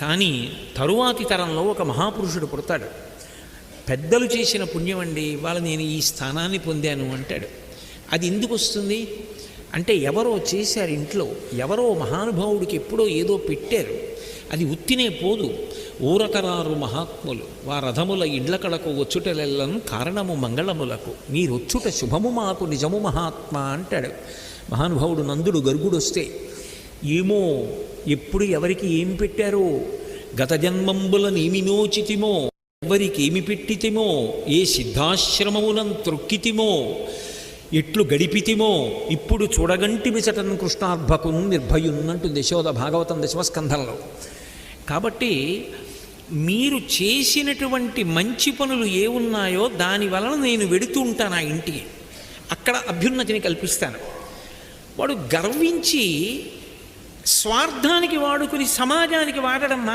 కానీ తరువాతి తరంలో ఒక మహాపురుషుడు పుడతాడు. పెద్దలు చేసిన పుణ్యం అండి ఇవాళ నేను ఈ స్థానాన్ని పొందాను అంటాడు. అది ఎందుకు వస్తుంది? అంటే ఎవరో చేశారు ఇంట్లో ఎవరో మహానుభావుడికి ఎప్పుడో ఏదో పెట్టారు. అది ఉత్తినే పోదు. ఊరకరారు మహాత్ములు వారథముల ఇండ్ల కడకు వచ్చుటలెల్లను కారణము మంగళములకు. మీరొచ్చుట శుభము మాకు నిజము మహాత్మ అంటాడు. మహానుభావుడు నందుడు గర్గుడు వస్తే ఏమో? ఎప్పుడు ఎవరికి ఏం పెట్టారో? గత జన్మంబుల నేమినోచితిమో? ఎవరికి ఏమి పెట్టితిమో? ఏ సిద్ధాశ్రమమునం త్రొక్కితిమో? ఎట్లు గడిపితిమో? ఇప్పుడు చూడగంటి విచటన్ కృష్ణార్భకున్ నిర్భయున్నట్టు యశోద భాగవతం దశమస్కంధంలో. కాబట్టి మీరు చేసినటువంటి మంచి పనులు ఏ ఉన్నాయో దాని వలన నేను వెడుతూ ఉంటాను ఆ ఇంటికి. అక్కడ అభ్యున్నతిని కల్పిస్తాను. వాడు గర్వించి స్వార్థానికి వాడుకుని సమాజానికి వాడడం